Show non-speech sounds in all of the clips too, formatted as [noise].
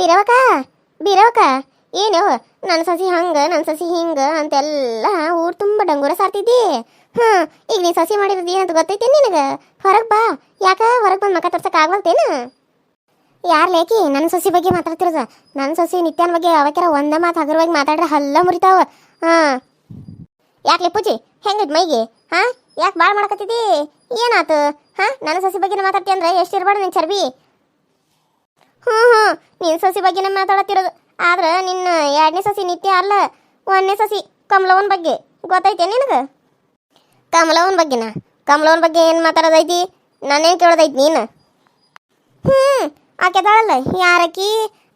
ಬೀರವಕ ಬೀರವಕ ಏನು ನನ್ನ ಸಸಿ ಹಂಗ ನನ್ನ ಸಸಿ ಹಿಂಗ ಅಂತೆಲ್ಲ ಊರು ತುಂಬ ಡಂಗೂರ ಸಾರ್ತಿದ್ದಿ. ಹಾಂ ಈಗ ನೀ ಸಸಿ ಮಾಡಿರೋದಿ ಏನಂತ ಗೊತ್ತೈತಿ ನಿನಗೆ? ಹೊರಗ್ ಬಾ, ಯಾಕ ಹೊರಗೆ ಬಂದು ಮಕ ತೋರ್ಸಕ್ ಆಗ್ವಲ್ತೇನು? ಯಾರ್ ಲೇಕಿ ನನ್ನ ಸಸಿ ಬಗ್ಗೆ ಮಾತಾಡ್ತಿರೋದ? ನನ್ನ ಸಸಿ ನಿತ್ಯನ ಬಗ್ಗೆ ಅವಕ್ಕೆ ಒಂದ ಮಾತು ಹಗರವಾಗಿ ಮಾತಾಡ್ರೆ ಹಲ್ಲ ಮುರಿತಾವ. ಹಾಂ. ಯಾಕೆ ಪೂಜಿ, ಹೆಂಗಿದ್ ಮೈಗೆ? ಹಾಂ, ಯಾಕೆ ಭಾಳ ಮಾಡಕತ್ತಿದಿ ಏನಾತು? ಹಾಂ ನನ್ನ ಸಸಿ ಬಗ್ಗೆ ಮಾತಾಡ್ತಿ ಅಂದ್ರೆ ಎಷ್ಟು ಇರಬಾರ್ದು ನಿನ್ನ ಚರ್ಬಿ? ಹ್ಞೂ ಹ್ಞೂ ನಿನ್ನ ಸಸಿ ಬಗ್ಗೆನೇ ಮಾತಾಡತ್ತಿರೋದು. ಆದ್ರೆ ನಿನ್ನ ಎರಡನೇ ಸಸಿ ನಿತ್ಯ ಅಲ್ಲ, ಒಂದನೇ ಸಸಿ ಕಮಲವನ್ ಬಗ್ಗೆ. ಗೊತ್ತೈತೆ ನಿನಗೆ? ಕಮಲವನ್ ಬಗ್ಗೆನಾ? ಕಮಲವನ್ ಬಗ್ಗೆ ಏನು ಮಾತಾಡೋದೈತಿ? ನಾನೇನು ಕೇಳೋದೈತಿ ನೀನು? ಹ್ಞೂ ಆಕೆ ಅದಾಳಲ್ಲ ಯಾರಕಿ?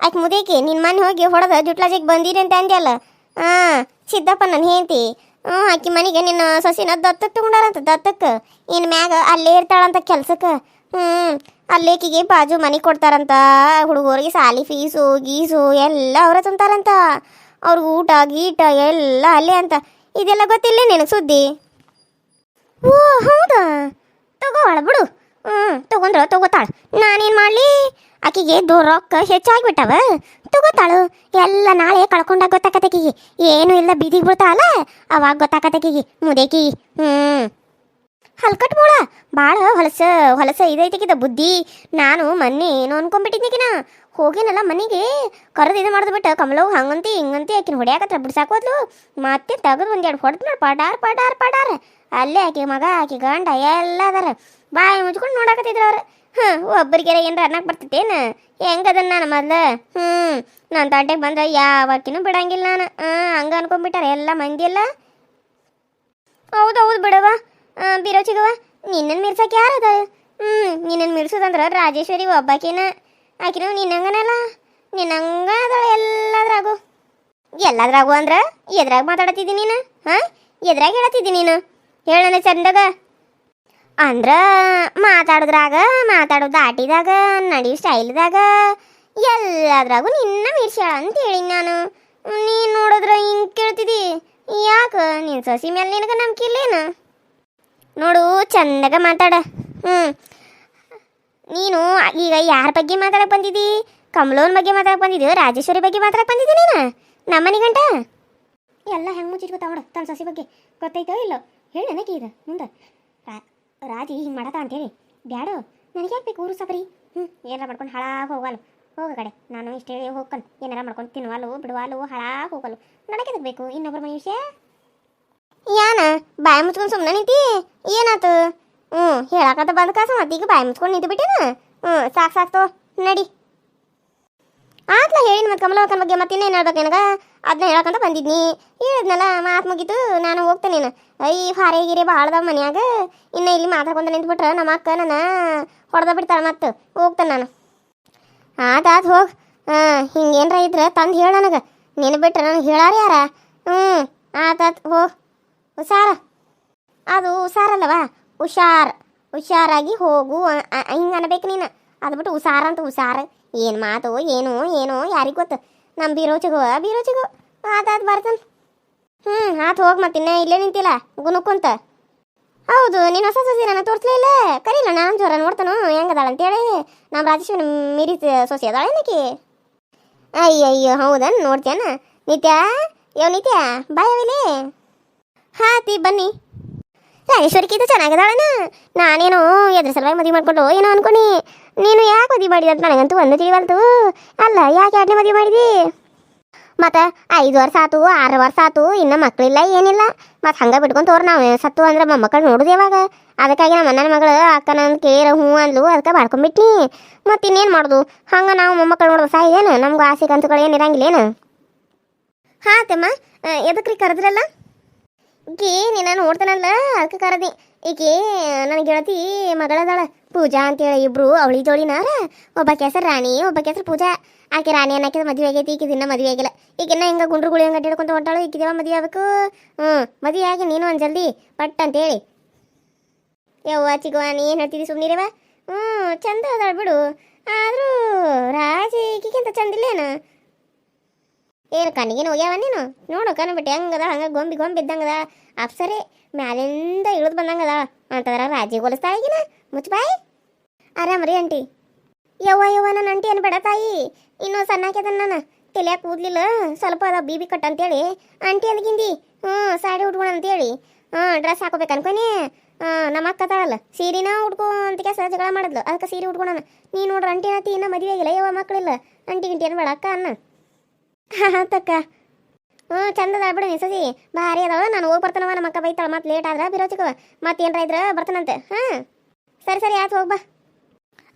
ಆಕೆ ಮುದೇಕಿ ನಿನ್ನ ಮನೆ ಹೋಗಿ ಹೊಡೆದ ಜುಟ್ಲಾಜಿಗೆ ಬಂದಿರಿ ಅಂತ ಅಂದ್ಯಲ್ಲ? ಹಾಂ, ಸಿದ್ದಪ್ಪ ನನ್ನ ಹೇಳ್ತಿ ಹ್ಞೂ ಆಕೆ ಮನೆಗೆ ನಿನ್ನ ಸಸಿನ ದತ್ತಕ್ಕೆ ತಗೊಂಡಾರಂತ ದತ್ತಕ್ಕೆ ಇನ್ನು ಮ್ಯಾಗ ಅಲ್ಲೇ ಇರ್ತಾಳಂತ ಕೆಲ್ಸಕ್ಕೆ. ಹ್ಞೂ ಅಲ್ಲೇಕಿಗೆ ಬಾಜು ಮನೆ ಕೊಡ್ತಾರಂತ, ಹುಡುಗರಿಗೆ ಸಾಲಿ ಫೀಸು ಗೀಸು ಎಲ್ಲ ಅವ್ರ ತಂತಾರಂತ ಅವ್ರಿಗೆ ಊಟ, ಗೀಟ ಎಲ್ಲ ಅಲ್ಲೇ ಅಂತ. ಇದೆಲ್ಲ ಗೊತ್ತಿಲ್ಲ ನಿನಗೆ ಸುದ್ದಿ? ಓ, ಹೌದಾ? ತಗೋಳ ಬಿಡು. ಹ್ಞೂ ತಗೊಂಡ್ರ ತಗೋತಾಳ. ನಾನೇನು ಮಾಡಲಿ? ಆಕಿಗೆ ದೋ ರೊಕ್ಕ ಹೆಚ್ಚಾಗ್ಬಿಟ್ಟವ. ತಗೋತಾಳು. ಎಲ್ಲ ನಾಳೆ ಕಳ್ಕೊಂಡಾಗ ಗೊತ್ತಾಕತ್ತಕಿಗೆ ಏನು ಇಲ್ಲ, ಬೀದಿಗೆ ಅಲ್ಲ ಅವಾಗ ಗೊತ್ತಾಕತ್ತಕಿಗೆ ಮುದೇಕಿ. ಹ್ಞೂ ಹಲ್ಕಟ್ ಬೋಳ ಭಾಳ ಹೊಲಸ ಹೊಲಸ ಇದೈತಿಕಿದ ಬುದ್ಧಿ. ನಾನು ಮೊನ್ನೆ ಏನು ಅನ್ಕೊಂಬಿಟ್ಟಿದ್ದೀಕಿನ ಹೋಗಿನಲ್ಲ ಮನೆಗೆ. ಕರೆದು ಇದು ಮಾಡಿದ್ ಬಿಟ್ಟು ಕಮಲವು ಹಂಗಂತಿ, ಹಿಂಗಂತಿ ಆಕಿನ ಹೊಡ್ಯಾಕತ್ರ ಬಿಡ್ಸಾಕೋದ್ಲು ಮತ್ತೆ ತೆಗೆದು ಒಂದೆರಡು ಹೊಡೆದ್ ನೋಡಿ ಪಡಾರ್ ಪಡಾರ್ ಪಡಾರ್. ಅಲ್ಲೇ ಆಕಿ ಮಗ, ಆಕಿ ಗಂಡ ಎಲ್ಲ ಅದಾರ. ಬಾಯಿ ಮುಚ್ಕೊಂಡು ನೋಡಾಕತ್ತಿದ್ರು ಅವ್ರು. ಹ್ಞೂ ಒಬ್ಬರಿಗೆಲ್ಲ ಏನ್ರ ಅನ್ನಕ್ಕೆ ಬರ್ತೈತೇನು? ಹೆಂಗದನ್ ನಾನು ಮೊದ್ಲು? ಹ್ಞೂ ನನ್ನ ತಾಟೆಗೆ ಬಂದ್ರೆ ಯಾವಕ್ಕಿನೂ ಬಿಡಂಗಿಲ್ಲ ನಾನು. ಹಾಂ ಹಂಗೆ ಅನ್ಕೊಂಡ್ಬಿಟ್ಟಾರೆ ಎಲ್ಲ ಮಂದಿ ಎಲ್ಲ ಹೌದು ಹೌದು ಬಿಡವ ಬಿರೋ ಚಿಗವ. ನಿನ್ನನ್ನು ಯಾರು ಅದ ಹ್ಞೂ ನಿನ್ನನ್ನು ಮಿರ್ಸೋದಂದ್ರೆ ರಾಜೇಶ್ವರಿ ಒಬ್ಬಾಕಿನ. ಆಕಿನ ನಿನ್ನಂಗನಲ್ಲ. ನಿನ್ನಂಗ ಅದಳು ಎಲ್ಲದ್ರಾಗು. ಎಲ್ಲದ್ರಾಗು ಅಂದ್ರೆ ಎದ್ರಾಗ ಮಾತಾಡತ್ತಿದ್ದಿ ನೀನು? ಹಾಂ? ಎದ್ರಾಗ ಹೇಳತ್ತಿದ್ದಿ ನೀನು? ಹೇಳಣ ಚಂದಾಗ. ಅಂದ್ರ ಮಾತಾಡೋದ್ರಾಗ, ಮಾತಾಡೋ ದಾಟಿದಾಗ, ನಡೆಯೋ ಸ್ಟೈಲ್ದಾಗ ಎಲ್ಲದ್ರಾಗು ನಿನ್ನ ಮಿರ್ಸ್ಯಾಳ ಅಂತ ಹೇಳಿನಿ ನಾನು. ನೀನು ನೋಡಿದ್ರೆ ಹಿಂಗೆ ಕೇಳ್ತಿದ್ದಿ? ಯಾಕ? ನಿನ್ನ ಸಸಿ ಮೇಲೆ ನಿನಗೆ ನಂಬಿಕೆ ಇಲ್ಲೇನು? ನೋಡು, ಚಂದಾಗ ಮಾತಾಡ. ಹ್ಞೂ ನೀನು ಈಗ ಯಾರ ಬಗ್ಗೆ ಮಾತಾಡಕ್ ಬಂದಿದ್ದಿ ಕಮಲೋನ್ ಬಗ್ಗೆ ಮಾತಾಡಕ್ ಬಂದಿದ್ಯೋ, ರಾಜೇಶ್ವರಿ ಬಗ್ಗೆ ಮಾತಾಡಕ್ ಬಂದಿದ್ದಿ ನೀನು? ನಮ್ಮನೆ ಗಂಟ ಎಲ್ಲ ಹೆಂಗೆ ಮುಚ್ಚಿಟ್ಕೋತಾವ ನೋಡು ತನ್ನ ಸಸಿ ಬಗ್ಗೆ. ಗೊತ್ತೈತೋ ಇಲ್ಲೋ? ಹೇಳಿ ನನಗೆ ಇದು ಮುಂದೆ. ರಾಜಿ ಹಿಂಗೆ ಅಂತ ಅಂತೇಳಿ. ಬ್ಯಾಡೋ ನನಗೆ ಯಾಕೆ ಬೇಕು ಊರು ಸಬರಿ? ಹ್ಞೂ ಏನಾರ ಮಾಡ್ಕೊಂಡು ಹಾಳಾಗಿ ಹೋಗಲ್ಲ. ಹೋಗ ಕಡೆ, ನಾನು ಇಷ್ಟೇ ಹೇಳಿ ಹೋಗ್ಕನ್. ಏನಾರ ಮಾಡ್ಕೊಂಡು ತಿನ್ನುವಲ್ಲು ಬಿಡುವಲ್ಲು ಹಾಳಾಗಿ ಹೋಗಲ್ಲ. ನನಗೆ ಬೇಕು? ಇನ್ನೊಬ್ಬರ ಮನೆ ವಿಷಯ ಯಾನ? ಬಾಯಿ ಮುಚ್ಕೊಂಡು ಸುಮ್ಮನೆ ನಿಂತಿ? ಏನಾತು? ಹ್ಞೂ, ಹೇಳಕತ್ತ ಬಂದ ಕಾಸ ಮತ್ತೀಗ ಬಾಯಿ ಮುಚ್ಕೊಂಡು ನಿಂತು ಬಿಟ್ಟೇನ? ಹ್ಞೂ, ಸಾಕು ಸಾಕ್ತು ನಡಿ. ಆತ್ಲ ಹೇಳಿನ ಮತ್ತೆ ಕಮಲಾವತನ ಬಗ್ಗೆ ಮತ್ತೆ ಇನ್ನೇನು ಹೇಳ್ಬೇಕು ನನಗೆ? ಅದನ್ನ ಹೇಳಕ್ಕಂತ ಬಂದಿದ್ನಿ. ಹೇಳಿದ್ನಲ್ಲ, ಮಾತು ಮುಗೀತು, ನಾನು ಹೋಗ್ತೇನೆ ಐ ಹಾರೆ ಗಿರೆ ಭಾಳ ಅದಾವ ಮನ್ಯಾಗ. ಇನ್ನು ಇಲ್ಲಿ ಮಾತಾಡ್ಕೊಂತ ನಿಂತ್ಬಿಟ್ರೆ ನಮ್ಮ ಅಕ್ಕ ನನ್ನ ಹೊಡೆದ ಬಿಡ್ತಾಳೆ ಮತ್ತೆ. ಹೋಗ್ತೇನೆ ನಾನು. ಆತು ಹೋಗಿ. ಹಾಂ, ಹಿಂಗೇನ್ರ ಇದ್ರೆ ತಂದು ಹೇಳು ನನಗೆ. ನೀನು ಬಿಟ್ರೆ ನನಗೆ ಹೇಳಾರ ಯಾರ? ಹ್ಞೂ ಆತಾತ್ ಹೋಗಿ. ಹುಷಾರ. ಅದು ಹುಷಾರಲ್ಲವಾ? ಹುಷಾರ್. ಹುಷಾರಾಗಿ ಹೋಗು ಹಿಂಗೆ ಅನ್ಬೇಕು ನೀನು. ಅದು ಬಿಟ್ಟು ಹುಷಾರ ಅಂತ ಹುಷಾರ. ಏನು ಮಾತು, ಏನು, ಏನೋ, ಯಾರಿಗೆ ಗೊತ್ತು? ನಮ್ಮ ಬೀರೋಚಿಗೋ ಬೀರೋಚಿಗೋ ಬೀರೋ ಚಿಗೋ. ಆತಾತು ಬರ್ತಾನೆ. ಹ್ಞೂ ಆತು, ಹೋಗಿ ಮತ್ತೆ ಇನ್ನೇ ಇಲ್ಲೇ ನಿಂತಿಲ್ಲ. ಗುನುಕ್ಕುಂತ ಹೌದು, ನೀನು ಹೊಸ ಸೊಸಿನ ತೋರಿಸ್ಲೇ ಇಲ್ಲ? ಕರೀಲ, ನಾನು ಜ್ವರ ನೋಡ್ತಾನು, ಹೆಂಗದಾಳ ಅಂತೇಳಿ. ನಮ್ಮ ರಾಜೇಶ್ವರಿ ಮೀರಿ ಸೊಸಿ ಅದಾಳ ಏನಕ್ಕೆ ಅಯ್ಯ ಅಯ್ಯೋ ಹೌದನ್, ನೋಡ್ತೀಯನ? ನಿತ್ಯ? ಯೋ, ನಿತ್ಯ ಬಾಯವಿಲೆ ಹಾತಿ ಬನ್ನಿ. ರಾಜೇಶ್ವರಿಕಿಂತ ಚೆನ್ನಾಗದಾಳನ? ನಾನೇನು ಎದ್ರ ಸಲುವಾಗಿ ಮದುವೆ ಮಾಡ್ಕೊಂಡು ಏನೋ ಅನ್ಕೊಂಡಿ. ನೀನು ಯಾಕೆ ಮದುವೆ ಮಾಡಿದೆ ಅಂತ ನನಗಂತೂ ಒಂದು ತಿಳಿವಲ್ತು. ಅಲ್ಲ, ಯಾಕೆ ಎರಡನೇ ಮದುವೆ ಮಾಡಿದಿ? ಮತ್ತು, ಐದು ವರ್ಷ ಆತು, ಆರು ವರ್ಷ ಆತು, ಇನ್ನೂ ಮಕ್ಕಳಿಲ್ಲ ಏನಿಲ್ಲ. ಮತ್ತು ಹಂಗೆ ಬಿಟ್ಕೊಂಡು ತೋರ್ ನಾವು ಸತ್ತು ಅಂದ್ರೆ ಮೊಮ್ಮಕ್ಕಳು ನೋಡುದು ಯಾವಾಗ. ಅದಕ್ಕಾಗಿ ನಮ್ಮ ಅಣ್ಣನ ಮಗಳು ಅಕ್ಕ ನನ್ನ ಕೇರ ಹ್ಞೂ ಅಂದ್ಲು ಅದಕ್ಕೆ ಬಾಡ್ಕೊಂಬಿಟ್ನಿ ಮತ್ತು ಇನ್ನೇನು ಮಾಡೋದು? ಹಂಗೆ ನಾವು ಮೊಮ್ಮಕ್ಕಳು ನೋಡೋದು ಸಾಯಿದೇನು ನಮ್ಗೆ ಆಸೆ ಕಂತುಗಳು ಏನು ಹಾಂ ತಮ್ಮ ಎದಕ್ರಿ ಕರೆದ್ರಲ್ಲ? ಈಕಿ ನಿನ್ನ ನೋಡ್ತಾನಲ್ಲ ಅದಕ್ಕೆ ಕರದಿ ಈಕಿ ನನ್ನ ಗೆಳತಿ ಮಗಳದಾಳ, ಪೂಜಾ ಅಂತೇಳಿ ಇಬ್ರು ಅವಳಿ ಜೋಡಿನಾರ ಒಬ್ಬ ಹೆಸರು ರಾಣಿ ಒಬ್ಬ ಹೆಸರು ಪೂಜಾ. ಆಕೆ ರಾಣಿ ಅನ್ನಕ್ಕೆ ಮದುವೆ ಆಗೈತಿ ಈಕಿ ದಿನ ಮದುವೆ ಆಗಿಲ್ಲ. ಈಗಿನ್ನ ಹಿಂಗೆ ಗುಂಡ್ರು ಗುಳಿ ಹಂಗೆ ಅಡ್ಡಾಡ್ಕೊಂತ ಹೊಂಟಾಳು ಈಕಿದೇವ ಮದುವೆ ಆಗಬೇಕು? ಹ್ಞೂ ಮದುವೆ ಆಗಿ ನೀನು ಒಂದು ಜಲ್ದಿ ಪಟ್ ಅಂತೇಳಿ. ಯವ್ವ ಚಿಗುವ ನೀ ಏನು ಹೇಳ್ತಿದ್ದಿ ಸುಮ್ಮನಿರೇವ ಹ್ಞೂ ಚಂದ ಅದಾಳ ಬಿಡು. ಆದರೂ ರಾಜಿ ಈಕಿಗಿಂತ ಚಂದಿಲ್ಲೇನು ಏನು ಕಣ್ಣಿಗೆ ಹೋಗ್ಯಾವ ನೀನು? ನೋಡು ಕಣ್ಣು ಬಿಟ್ಟು ಹೆಂಗದ, ಹಂಗೆ ಗೊಂಬಿ ಗೊಂಬಿ ಇದ್ದಂಗದ. ಅಪ್ಸರೆ, ಮ್ಯಾಲಿಂದ ಇಳಿದು ಬಂದಂಗದ. ಅಂತದ್ರ ರಾಜಿ ಹೋಲಿಸ್ತಾ ಈಗಿನ ಮುಚ್ಚಬಾಯಿ ಆರಾಮ್ರಿ ಆಂಟಿ. ಯವ್ವ ಯವ್ವ ನನ್ನ ಅಂಟಿ ಅನ್ಬೇಡ ತಾಯಿ. ಇನ್ನೂ ಸಣ್ಣಾಕ್ಯದ ನಾನು. ತಲೆಯಾಗ ಕೂದಲಿಲ್ಲ. ಸ್ವಲ್ಪ ಅದ ಬಿ ಬಿ ಕಟ್ ಅಂತೇಳಿ. ಅಂಟಿ ಅದಕ್ಕಿಂದಿ ಹ್ಞೂ ಸಾಡಿ ಉಟ್ಕೊಳ ಅಂತೇಳಿ. ಹ್ಞೂ ಡ್ರೆಸ್ ಹಾಕೋಬೇಕು ಅನ್ಕೊನಿ ಹಾಂ ನಮ್ಮ ಅಕ್ಕ ತಾಳಲ್ಲ ಸೀರೆನ ಉಟ್ಕೊ ಅಂತ ಕೆಲಸ ಜಗಳ ಮಾಡಿದ್ಲು. ಅದಕ್ಕೆ ಸೀರೆ ಉಟ್ಕೊಳಣ. ನೀ ನೋಡ್ರಿ ಅಂಟಿ ನಾತಿ ಇನ್ನೂ ಮದುವೆ ಆಗಿಲ್ಲ. ಯವ್ವ ಮಕ್ಕಳಿಲ್ಲ ಅಂಟಿ ಗಿಂಟಿ ಅನ್ಬೇಡ ಅಕ್ಕ ಅನ್ನ. ಹಾಂ [laughs] ತಕ್ಕ. ಹ್ಞೂ ಚಂದ ಅದ ಬಿಡು ಸಸಿ. ಭಾರಿ ಅದಾವ. ನಾನು ಹೋಗಿ ಬರ್ತಾನವ ನಮ್ಮ ಅಕ್ಕ ಬೈತಾಳ. ಮತ್ತೆ ಲೇಟ್ ಆದ್ರೆ ಬಿರೋಚಿಕ ಮತ್ತೆ ಏನ್ರ ಇದ್ರೆ ಬರ್ತಾನಂತೆ. ಹಾಂ. ಸರಿ ಸರಿ, ಆಯ್ತು ಹೋಗ್ಬಾ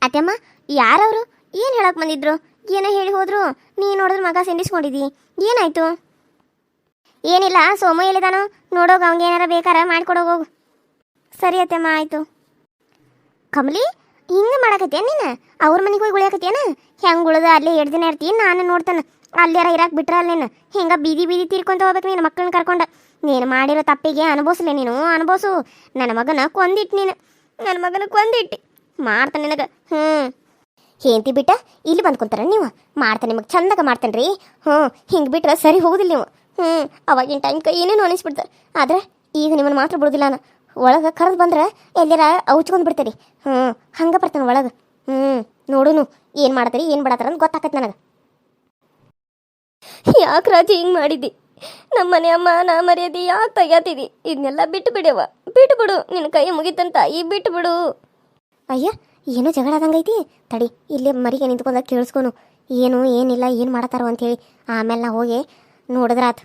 ಅತ್ತೆಮ್ಮ, ಯಾರವರು? ಏನು ಹೇಳಕ್ ಬಂದಿದ್ರು? ಏನೋ ಹೇಳಿ ಹೋದ್ರು? ನೀ ನೋಡಿದ್ರೆ ಮಗ ಸಿಂಡಿಸ್ಕೊಂಡಿದ್ದಿ ಏನಾಯ್ತು? ಏನಿಲ್ಲ, ಸೋಮ ಹೇಳಿದಾನು ನೋಡೋಗ ಅವಂಗೆ ಏನಾರ ಬೇಕಾರ ಮಾಡ್ಕೊಡೋಗ ಹೋಗು. ಸರಿ ಅತ್ತೆಮ್ಮ, ಆಯ್ತು. ಕಮಲಿ, ಹಿಂಗೆ ಮಾಡಕತ್ತೇನ ನೀನು? ಅವ್ರ ಮನೆಗೆ ಹೋಗಿ ಉಳಿಯಕತ್ತೇನ ಹೆಂಗೆ ಉಳ್ದ? ಅಲ್ಲೇ ಎರಡು ದಿನ ಇರ್ತೀನಿ ನಾನು ನೋಡ್ತಾನೆ. ಅಲ್ಲಾರ ಇರಾಕ್ ಬಿಟ್ರಲ್ಲ ನೀನು? ಹಿಂಗೆ ಬೀದಿ ಬೀದಿ ತೀರ್ಕೊಂತ ಹೋಗ್ಬೇಕು ನೀನು ಮಕ್ಕಳನ್ನ ಕರ್ಕೊಂಡು. ನೀನು ಮಾಡಿರೋ ತಪ್ಪಿಗೆ ಅನುಭವಿಸ್ಲೆ ನೀನು, ಅನುಭವಿಸು. ನನ್ನ ಮಗನ ಕೊಂದಿಟ್ಟು ನೀನು. ನನ್ನ ಮಗನ ಕೊಂದಿಟ್ಟು ಮಾಡ್ತಾನೆ ನಿನಗೆ. ಹ್ಞೂ ಹೇಂತಿ ಬಿಟ್ಟ ಇಲ್ಲಿ ಬಂದು ಕುಂತಾರ ನೀವು? ಮಾಡ್ತಾನೆ ನಿಮಗೆ ಚಂದಾಗ ಮಾಡ್ತಾನೆ ರೀ ಹ್ಞೂ ಹಿಂಗೆ ಬಿಟ್ರೆ ಸರಿ ಹೋಗುದಿಲ್ಲ ನೀವು. ಹ್ಞೂ ಅವಾಗಿನ ಕೈ ಏನೇನು ಅನಿಸ್ಬಿಡ್ತಾರೆ ಆದರೆ ಈಗ ನಿಮ್ಮನ್ನು ಮಾತ್ರ ಬಿಡೋದಿಲ್ಲ ನಾನು ಒಳಗೆ ಕರೆದು ಬಂದ್ರೆ ಎಲ್ಲಾರ ಅವಚ್ಕೊಂಡು ಬಿಡ್ತೀರಿ. ಹ್ಞೂ ಹಂಗೆ ಬರ್ತಾನೆ ಒಳಗೆ. ಹ್ಞೂ ನೋಡುನು ಏನು ಮಾಡ್ತೀರಿ, ಏನು ಬಿಡತ್ತಾರ ಅಂತ ಗೊತ್ತಾಕತ್ ನನಗೆ. ಯಾಕೆ ರಾಜಿ ಹಿಂಗೆ ಮಾಡಿದ್ದಿ ನಮ್ಮ ಮನೆ ಅಮ್ಮ, ನಾ ಮರ್ಯಾದಿ ಯಾಕೆ ತೆಗ್ಯಾತಿದಿ? ಇದನ್ನೆಲ್ಲ ಬಿಟ್ಟು ಬಿಡವ ಬಿಟ್ಟು ಬಿಡು ನಿನ್ನ ಕೈ ಮುಗಿತಂತ. ಈ ಬಿಟ್ಟು ಬಿಡು ಅಯ್ಯ, ಏನೋ ಜಗಳ ಆದಂಗೈತಿ ತಡಿ, ಇಲ್ಲೇ ಮರಿಗೆ ನಿಂತ್ಕೊಂಡಾಗ ಕೇಳಿಸ್ಕೊನು. ಏನು, ಏನಿಲ್ಲ, ಏನು ಮಾಡತ್ತಾರೋ ಅಂತೇಳಿ ಆಮೇಲೆ ನಾ ಹೋಗಿ ನೋಡಿದ್ರಾತ್.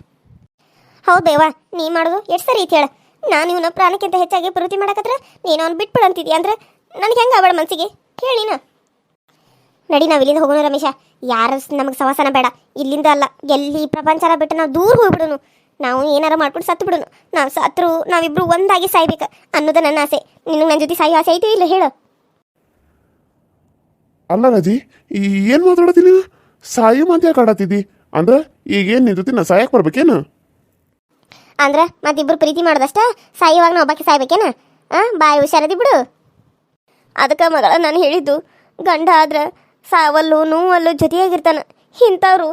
ಹೌದೇವ ನೀ ಮಾಡೋದು ಎಷ್ಟು ಸರಿ ಐತಿ ಹೇಳ. ನಾನು ಇವನ ಪ್ರಾಣಕ್ಕಿಂತ ಹೆಚ್ಚಾಗಿ ಪ್ರವೃತ್ತಿ ಮಾಡಕತ್ರ ನೀನು ಅವ್ನು ಬಿಟ್ಬಿಡಂತಿದ್ಯಾ ಅಂದ್ರೆ ನನಗೆ ಹೆಂಗೆ ಆಗ್ಬೇಡ ಮನಸ್ಸಿಗೆ ಕೇಳಿನ ನಡಿ ನಾವು ಇಲ್ಲಿಂದ ಹೋಗೋಣ ರಮೇಶ. ಯಾರ ನಮಗೆ ಸವಾಸನ ಬೇಡ. ಇಲ್ಲಿಂದ ಅಲ್ಲ ಎಲ್ಲಿ ಪ್ರಪಂಚನ ಬಿಟ್ಟು ನಾವು ದೂರ ಹೋಗ್ಬಿಡೋನು ನಾವು ಏನಾರ ಮಾಡ್ಕೊಂಡು ಸತ್ತು ಬಿಡೋನು ನಾವು ಸತ್ರು ನಾವಿಬ್ರು ಒಂದಾಗಿ ಸಾಯ್ಬೇಕು ಅನ್ನೋದು ನನ್ನ ಆಸೆ. ನಿನಗೆ ನನ್ನ ಜೊತೆ ಸಾಯೋ ಆಸೆ ಐತಿ ಇಲ್ಲ ಹೇಳು? ಅಲ್ಲ ರಾಜಿ ಏನು ಮಾತಾಡತ್ತಿ ನೀನು? ಸಾಯಿ ಮಂತ್ಯ ಕಾಡತ್ತಿದ್ದಿ. ಅಂದ್ರೆ ಈಗೇನು ಜೊತೆ ನಾ ಸಾಯಕ್ಕೆ ಬರ್ಬೇಕೇನು? ಅಂದ್ರೆ ಮತ್ತಿಬ್ರು ಪ್ರೀತಿ ಮಾಡ್ದಷ್ಟ? ಸಾಯುವಾಗ ನಾವು ಒಬ್ಬಕ್ಕೆ ಸಾಯ್ಬೇಕೇನ? ಆ ಬಾಯಿ ಹುಷಾರದಿ ಬಿಡು. ಅದಕ್ಕೆ ಮಗಳ ನಾನು ಹೇಳಿದ್ದು ಗಂಡ ಆದ್ರೆ ಸಾವಲ್ಲು ನೋವಲ್ಲು ಜೊತೆಯಾಗಿರ್ತಾನೆ. ಇಂಥವ್ರು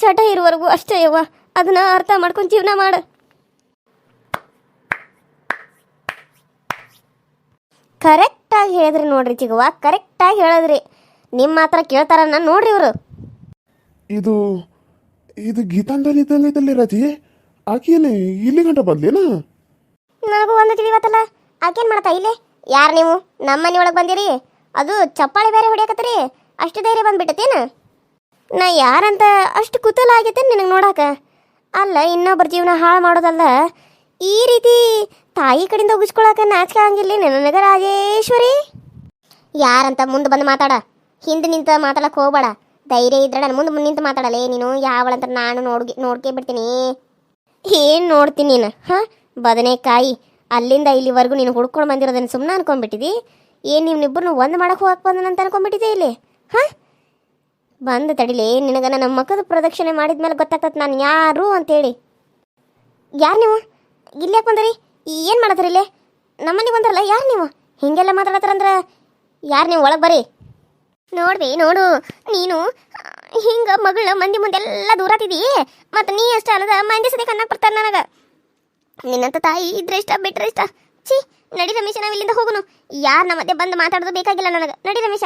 ಚಟ ಇರುವವರೆಗೂ ಅಷ್ಟೇ ಯವ್ವ. ಅದನ್ನ ಅರ್ಥ ಮಾಡ್ಕೊಂಡು ಜೀವನ ಮಾಡು. ಕರೆಕ್ಟಾಗಿ ಹೇಳಿದ್ರಿ ನೋಡ್ರಿ ಚಿಗವ್ವ. ಕರೆಕ್ಟಾಗಿ ಹೇಳಿದ್ರಿ. ನಿಮ್ಮ ಮಾತ್ರ ಕೇಳ್ತಾರನ್ನ ನೋಡ್ರಿ ಇವರು. ಇದು ಇದು ಗೀತಾಂಜಲಿ ಇದ್ದಲ್ಲಿ ರಜಿ. ಇಲ್ಲಿ ಗಂಟ ಬಂದ್ಲೇನ ನನಗೂ ಒಂದು ತಿಳಿವತ್ತಲ್ಲ ಆಕೇನ್ ಮಾಡ್ತಾ ಇಲ್ಲೇ? ಯಾರು ನೀವು? ನಮ್ಮ ಮನೆ ಒಳಗೆ ಬಂದಿರಿ? ಅದು ಚಪ್ಪಾಳಿ ಬೇರೆ ಹೊಡಿಯಕತ್ತೀರಿ? ಅಷ್ಟು ಧೈರ್ಯ ಬಂದ್ಬಿಟ್ಟತೇನ ನಾ ಯಾರಂತ ಅಷ್ಟು ಕುತೂಹಲ ಆಗೈತೆ ನಿನಗೆ ನೋಡಾಕ? ಅಲ್ಲ, ಇನ್ನೊಬ್ಬರ ಜೀವನ ಹಾಳು ಮಾಡೋದಲ್ಲ. ಈ ರೀತಿ ತಾಯಿ ಕಡೆಯಿಂದ ಉಗಿಸ್ಕೊಳಕ ನಾಚಿಕೆ ಆಗಂಗಿಲ್ಲ ನನಗೆ ರಾಜೇಶ್ವರಿ? ಯಾರಂತ ಮುಂದೆ ಬಂದು ಮಾತಾಡ. ಹಿಂದೆ ನಿಂತ ಮಾತಾಡಕ್ಕೆ ಹೋಗ್ಬೇಡ. ಧೈರ್ಯ ಇದ್ರೆ ನಾನು ಮುಂದೆ ನಿಂತು ಮಾತಾಡಲೇ ನೀನು. ಯಾವಳಂತ ನಾನು ನೋಡ್ಗೆ ನೋಡ್ಕೆ ಬಿಡ್ತೀನಿ. ಏನು ನೋಡ್ತೀನಿ ನೀನು? ಹಾಂ? ಬದನೆಕಾಯಿ. ಅಲ್ಲಿಂದ ಇಲ್ಲಿವರೆಗೂ ನೀನು ಹುಡ್ಕೊಂಡು ಬಂದಿರೋದನ್ನು ಸುಮ್ಮನೆ ಅನ್ಕೊಂಡ್ಬಿಟ್ಟಿದ್ದಿ ಏನು ನಿಮ್ಮಿಬ್ಬರನ್ನ ಒಂದು ಮಾಡೋಕೆ ಹೋಗಕ್ಕೆ ಬಂದನಂತ ಅನ್ಕೊಂಡ್ಬಿಟ್ಟಿದ್ದೆ ಇಲ್ಲಿ? ಹಾಂ? ಬಂದು ತಡಿಲಿ ನಿನಗೆ ನನ್ನ ಮಕ್ಕದ ಪ್ರದಕ್ಷಿಣೆ ಮಾಡಿದ್ಮೇಲೆ ಗೊತ್ತಾಗ್ತದೆ ನಾನು ಯಾರು ಅಂತೇಳಿ. ಯಾರು ನೀವು? ಇಲ್ಲಿ ಬಂದ್ರಿ? ಏನು ಮಾಡತ್ತೀರಿ ಇಲ್ಲೇ? ನಮ್ಮನೆಗೆ ಬಂದ್ರಲ್ಲ, ಯಾರು ನೀವು? ಹಿಂಗೆಲ್ಲ ಮಾತಾಡತ್ತಾರಂದ್ರೆ ಯಾರು ನೀವು ಒಳಗೆ ಬರ್ರಿ. ನೋಡ್ಬಿ, ನೋಡು, ನೀನು, ಹಿಂಗೆ ಮಗಳ ಮಂದಿ ಮುಂದೆಲ್ಲ ದೂರಾತಿದಿ ಮತ್ತು ನೀ ಅಷ್ಟ ಅಲ್ಲದ ಮಂದಿ ಸದಿ ಕಣ್ಣಾಗ ಬರ್ತಾರೆ ನನಗೆ. ನಿನ್ನಂತ ತಾಯಿ ಇದ್ರೆ ಇಷ್ಟ ಬಿಟ್ಟರೆ ಇಷ್ಟ. ಛೀ, ನಡಿ ರಮೇಶ, ನಾವು ಇಲ್ಲಿಂದ ಹೋಗುನು. ಯಾರು ನಮ್ಮ ಮಧ್ಯೆ ಬಂದು ಮಾತಾಡೋದು ಬೇಕಾಗಿಲ್ಲ ನನಗೆ. ನಡಿ ರಮೇಶ.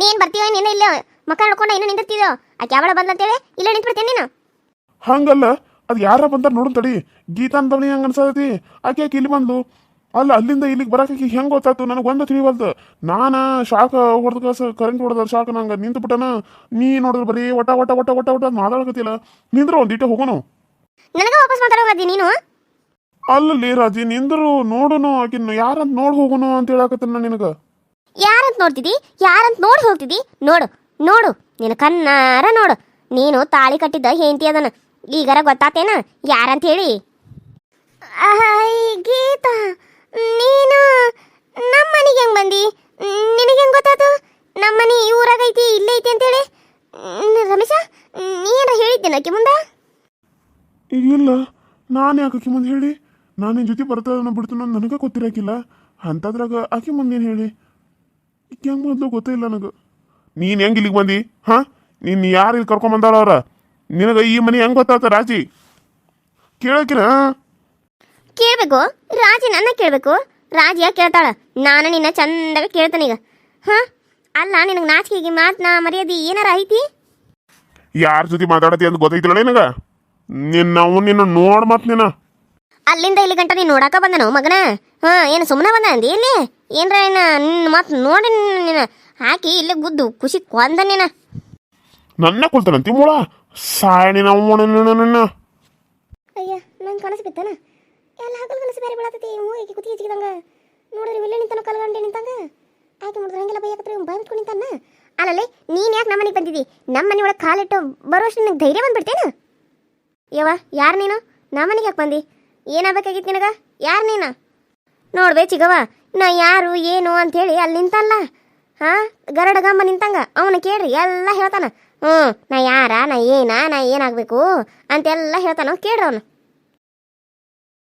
ನೀನ್ ಬರ್ತೀವ ನೀನು ಇಲ್ಲ? ಮಕ್ಕ ನೋಡ್ಕೊಂಡು ಇನ್ನು ನಿಂತಿರ್ತಿದ್ಯೋ ಆಕೆ ಯಾವಳ ಬಂದಂತೇಳಿ ಇಲ್ಲ ನಿಂತ್ಬಿಡ್ತೀನಿ ನೀನು? ಹಂಗಲ್ಲ ಅದು ಯಾರ ಬಂದಾರ ನೋಡು ತಡಿ. ಗೀತಾ ಗೀತಾಂಜಲಿ ಹಂಗ ಅನ್ಸತಿ ಆಕೆ ಆಕೆ ಇಲ್ಲಿ ಬಂದ್ಲು. ಅಲ್ಲ ಅಲ್ಲಿಂದ ಇಲ್ಲಿಗೆ ಬರಾಕ ಹೆಂಗೆ ಗೊತ್ತಾಯ್ತು? ನನಗೆ ಒಂದು ತಿಳಿವಲ್ದು. ನಾನು ಶಾಕ್ ಹೊಡೆದ ಕಸ ಕರೆಂಟ್ ಹೊಡೆದ ಶಾಕ್ ನಂಗೆ. ನಿಂತು ಬಿಟ್ಟನ ನೀ ನೋಡಿದ್ರೆ ಬರೀ ಒಟ್ಟ ಒಟ್ಟ ಒಟ್ಟ ಒಟ್ಟ ಒಟ ಮಾತಾಡಕತ್ತಿಲ್ಲ ನಿಂದ್ರ ಒಂದಿಟ ಹೋಗೋನು. ನನಗೆ ವಾಪಸ್ ಮಾತಾಡೋದಿ ನೀನು? ಅಲ್ಲಲ್ಲಿ ರಾಜಿ ನಿಂದ್ರು ನೋಡುನು ಆಕಿನ್ನು ಯಾರಂತ ನೋಡಿ ಹೋಗೋನು ಅಂತ ಹೇಳಕತ್ತಿನ ನಿನಗೆ. ಯಾರಂತ ನೋಡ್ತಿದ್ದಿ ಯಾರಂತ ನೋಡಿ ಹೋಗ್ತಿದ್ದಿ ನೋಡು ನೋಡು ನಿನ್ನ ಕನ್ನಾರ ನೋಡು. ನೀನು ತಾಳಿ ಕಟ್ಟಿದ್ದ ಹೆಂಡತಿ ಅದನ ಈಗಾರ ಗೊತ್ತಾತೇನ? ಯಾರಂತ ಹೇಳಿ? ಗೀತಾ ನೀನು ನಮ್ಮ ಮನೆಗೆ ಹೆಂಗ್ ಬಂದಿ? ನಿನಗೆ ಹೆಂಗ್ ಗೊತ್ತಾತು? ನಮ್ಮ ಮನೆ ಈ ಊರಾಗ ಐತಿ ಇಲ್ಲೇ ಐತಿ ಅಂತೇಳಿ. ಹೇಳಿ ರಮೇಶ ನೀನ ಹೇಳಿದ್ದೇನ ಹೇಳಿದ್ದೇನಕ್ಕೆ ಮುಂದೆ? ಇಲ್ಲ ನಾನು ಯಾಕೆ ಆಕಿ ಮುಂದೆ ಹೇಳಿ? ನಾನು ನಿನ್ನ ಜೊತೆ ಬರ್ತಾನ ಬಿಡ್ತು ನನಗೆ ಗೊತ್ತಿರಾಕಿಲ್ಲ. ಅಂಥದ್ರಾಗ ಆಕೆ ಮುಂದೆ ಏನು ಹೇಳಿ? ಹೆಂಗೆ ಮೊದಲು ಗೊತ್ತೇ ಇಲ್ಲ ನನಗೆ. ನೀನು ಹೆಂಗೆ ಇಲ್ಲಿಗೆ ಬಂದಿ? ಹಾಂ? ನೀನು ಯಾರು ಇಲ್ಲಿ ಕರ್ಕೊಂಬಂದಾಳ ಅವ್ರ? ನಿನಗೆ ಈ ಮನೆ ಹೆಂಗೆ ಗೊತ್ತಾತ ರಾಜಿ? ಕೇಳಕಿನ ಕೇಳಬೇಕು. ರಾಜಿ ನನ್ನ ಕೇಳಬೇಕು. ರಾಜಿಯ ಕೇಳ್ತಾಳ. ನಾನು ನಿನ್ನ ಚಂದಾಗ ಈಗ. ಹಾಂ? ಅಲ್ಲ ನಿನಗೆ ನಾಚಿಕೆಗೆ ನಾ ಮರ್ಯಾದೆ ಏನಾರ ಐತಿ? ಯಾರ ಜೊತೆ ಮಾತಾಡತಿ ಅಂತ ಗೊತ್ತೈತಿಲ್ಲ ನಿನಗ? ನಿನ್ನ ನಿನ್ನ ನೋಡ್ ಮತ್ ನೀನು. ಅಲ್ಲಿಂದ ಇಲ್ಲಿ ಗಂಟ ನೀನು ನೋಡಾಕ ಬಂದನು ಮಗನ? ಹಾ ಏನು ಸುಮ್ಮನೆ ಬಂದ ಅಂದಿ ಇಲ್ಲಿ? ಏನ್ರ ಏನ ನಿನ್ನ ಮಾತು ನೋಡಿ ನಿನ್ನ ಹಾಕಿ ಇಲ್ಲೇ ಗುದ್ದು ಖುಷಿ ಕೊಂದ ನೀನ. ನನ್ನ ಕೊಲ್ತಾನಂತಿ ಮೂಳ? ಸಾಯಣಿ ನಾವು ನಿನ್ನ. ಅಯ್ಯ ನಂಗೆ ಕನಸು ಬಿತ್ತನ? ಎಲ್ಲ ಹಗಲು ಕನಸು ಬೇರೆ ಬೀಳತೈತಿ ಮೂಗಿಗೆ ಕುತಿ ಹಚ್ಚಿದಂಗ ನೋಡ್ರಿ ಇಲ್ಲೇ ನಿಂತಾನ ಕಲ್ಗಂಡೆ ನಿಂತಂಗ. ಆಯ್ತು ನೋಡಿದ್ರೆ ಹಂಗೆಲ್ಲ ಬೈಯಕತ್ರಿ ಭಯ ಬಿಟ್ಕೊಂಡು ನಿಂತಾನ? ಅಲ್ಲಲ್ಲಿ ನೀನು ಯಾಕೆ ನಮ್ಮನೆಗೆ ಬಂದಿದ್ದಿ? ನಮ್ಮ ಮನೆ ಒಳಗೆ ಕಾಲಿಟ್ಟು ಬರೋಷ್ಟು ನಿನಗೆ ಧೈರ್ಯ ಬಂದ್ಬಿಡ್ತೇನ? ಯವ್ವ ಯಾರು ನೀನು? ನಮ್ಮನೆಗೆ ಯಾಕೆ ಬಂದಿ? ಏನಾಗಬೇಕಾಗಿತ್ತು ನಿನಗ? ಯಾರು ನೀನು? ನೋಡ್ಬೇ ಚಿಗವ ನಾ ಯಾರು, ಏನು ಅಂಥೇಳಿ ಅಲ್ಲಿ ನಿಂತಲ್ಲ. ಗರಡ ಗರಡಗಮ್ಮ ನಿಂತಂಗ, ಅವನ ಕೇಳ್ರಿ, ಎಲ್ಲ ಹೇಳ್ತಾನ. ಹ್ಞೂ ನಾ ಯಾರ, ನಾ ಏನ, ನಾ ಏನಾಗಬೇಕು ಅಂತೆಲ್ಲ ಹೇಳ್ತಾನ ಕೇಳ್ರಿ ಅವನು.